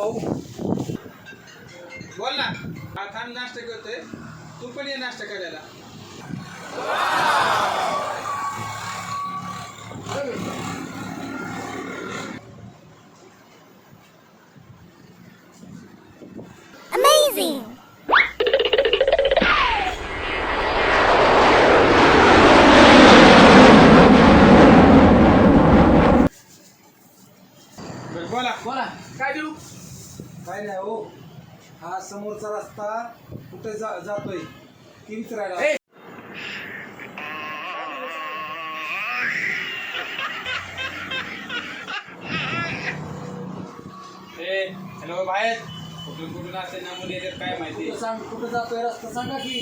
खाऊ बोल ना. हा खान नाश्ता करतोय. तू पण ये नाश्ता करायला. Amazing! बोला. बोला. काय देऊ? काय नाही हो. हा समोरचा रस्ता कुठे जा जातोय? ती विचारायला ए! हॅलो बाहेर. कुठून कुठून असते नमुने येतात काय माहिती? कुठं सांग कुठं जातोय रस्ता सांगा की.